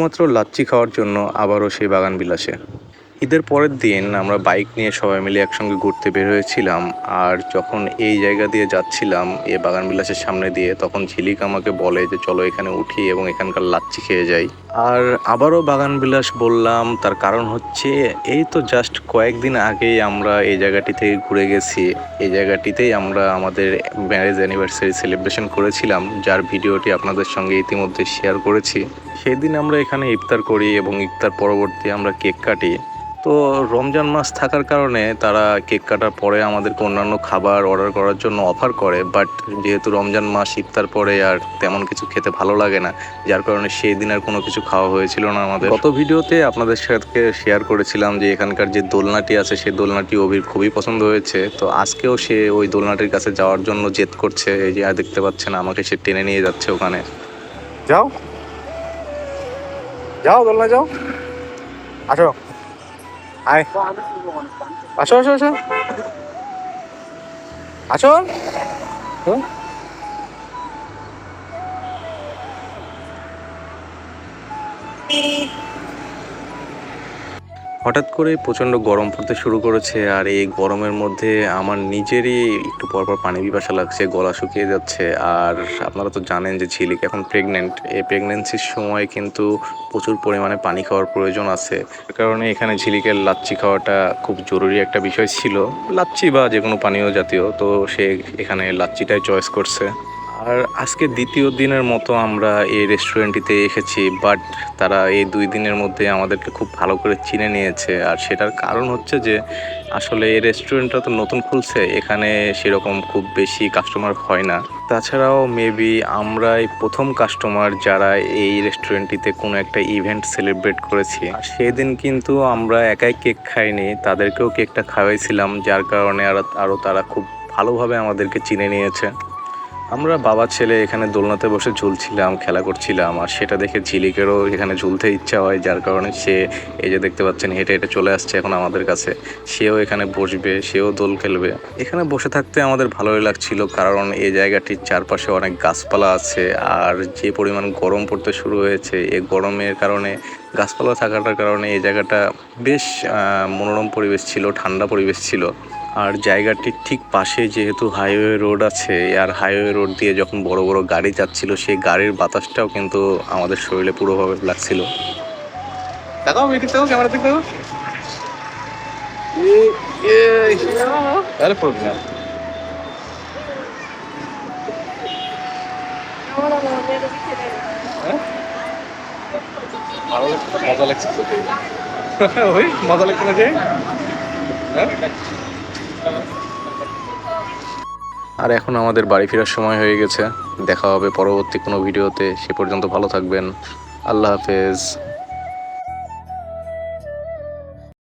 শুধুমাত্র লাচ্ছি খাওয়ার জন্য আবারও সেই বাগান বিলাসে ঈদের পরের দিন আমরা বাইক নিয়ে সবাই মিলে একসঙ্গে ঘুরতে বের হয়েছিলাম, আর যখন এই জায়গা দিয়ে যাচ্ছিলাম, এ বাগান বিলাসের সামনে দিয়ে, তখন ঝিলিক আমাকে বলে যে, চলো এখানে উঠি এবং এখানকার লাচ্ছি খেয়ে যাই। আর আবারও বাগান বিলাস বললাম, তার কারণ হচ্ছে, এই তো জাস্ট কয়েকদিন আগেই আমরা এই জায়গাটি থেকে ঘুরে গেছি। এই জায়গাটিতেই আমরা আমাদের ম্যারেজ অ্যানিভার্সারি সেলিব্রেশন করেছিলাম, যার ভিডিওটি আপনাদের সঙ্গে ইতিমধ্যে শেয়ার করেছি। সেই দিন আমরা এখানে ইফতার করি এবং ইফতার পরবর্তী আমরা কেক কাটি। তো রমজান মাস থাকার কারণে তারা কেক কাটার পরে আমাদেরকে অন্যান্য খাবার অর্ডার করার জন্য অফার করে বাট যেহেতু রমজান মাস, ইফতার পরে আর তেমন কিছু খেতে ভালো লাগে না, যার কারণে সেই দিন আর কোনো কিছু খাওয়া হয়েছিল না আমাদের। গত ভিডিওতে আপনাদের সাথে শেয়ার করেছিলাম যে এখানকার যে দোলনাটি আছে, সেই দোলনাটি অভির খুবই পছন্দ হয়েছে। তো আজকেও সে ওই দোলনাটির কাছে যাওয়ার জন্য জেদ করছে, এই যে আর দেখতে পাচ্ছেন আমাকে সে টেনে নিয়ে যাচ্ছে ওখানে। যাও। যাও দোলনা যাও। আসো। আয়। আসো আসো আসো। আসো। তো। হঠাৎ করে প্রচণ্ড গরম পড়তে শুরু করেছে আর এই গরমের মধ্যে আমার নিজেরই একটু পরপর পানি পিপাসা লাগছে, গলা শুকিয়ে যাচ্ছে। আর আপনারা তো জানেন যে ঝিলিক এখন প্রেগনেন্ট এই প্রেগনেন্সির সময় কিন্তু প্রচুর পরিমাণে পানি খাওয়ার প্রয়োজন আছে। কারণে এখানে ঝিলিকের লাচ্ছি খাওয়াটা খুব জরুরি একটা বিষয় ছিল। লাচ্ছি বা যে কোনো পানীয় জাতীয়, তো সে এখানে লাচ্ছিটাই চয়েস করছে। আর আজকে দ্বিতীয় দিনের মতো আমরা এই রেস্টুরেন্টটিতে এসেছি বাট তারা এই দুই দিনের মধ্যে আমাদেরকে খুব ভালো করে চিনে নিয়েছে। আর সেটার কারণ হচ্ছে যে, আসলে এই রেস্টুরেন্টটা তো নতুন খুলছে, এখানে সেরকম খুব বেশি কাস্টমার হয় না। তাছাড়াও মেবি আমরাই প্রথম কাস্টমার যারা এই রেস্টুরেন্টটিতে কোনো একটা ইভেন্ট সেলিব্রেট করেছি। সেদিন কিন্তু আমরা একাই কেক খাইনি, তাদেরকেও কেকটা খাওয়াইছিলাম, যার কারণে আরও তারা খুব ভালোভাবে আমাদেরকে চিনে নিয়েছে। আমরা বাবা ছেলে এখানে দোলনাতে বসে ঝুলছিলাম, খেলা করছিলাম, আর সেটা দেখে ঝিলিকেরও এখানে ঝুলতে ইচ্ছা হয়, যার কারণে সে এই যে দেখতে পাচ্ছেন হেঁটে হেঁটে চলে আসছে এখন আমাদের কাছে। সেও এখানে বসবে, সেও দোল খেলবে। এখানে বসে থাকতে আমাদের ভালোই লাগছিল, কারণ এই জায়গাটির চারপাশে অনেক গাছপালা আছে, আর যে পরিমাণ গরম পড়তে শুরু হয়েছে, এই গরমের কারণে গাছপালা থাকাটার কারণে এই জায়গাটা বেশ মনোরম পরিবেশ ছিল, ঠান্ডা পরিবেশ ছিল। আর জায়গাটির ঠিক পাশে যেহেতু হাইওয়ে রোড আছে, আর হাইওয়ে রোড দিয়ে যখন বড় বড় গাড়ি যাচ্ছিল, সেই গাড়ির বাতাসটাও কিন্তু আমাদের শরীরে পুরোভাবে লাগছিল। দেখো ভালো মজা লাগছে মজা লাগছে না যে? হ্যাঁ? আর এখন আমাদের বাড়ি ফেরার সময় হয়ে গেছে। দেখা হবে পরবর্তী কোনো ভিডিওতে। সে পর্যন্ত ভালো থাকবেন। আল্লাহ হাফেজ।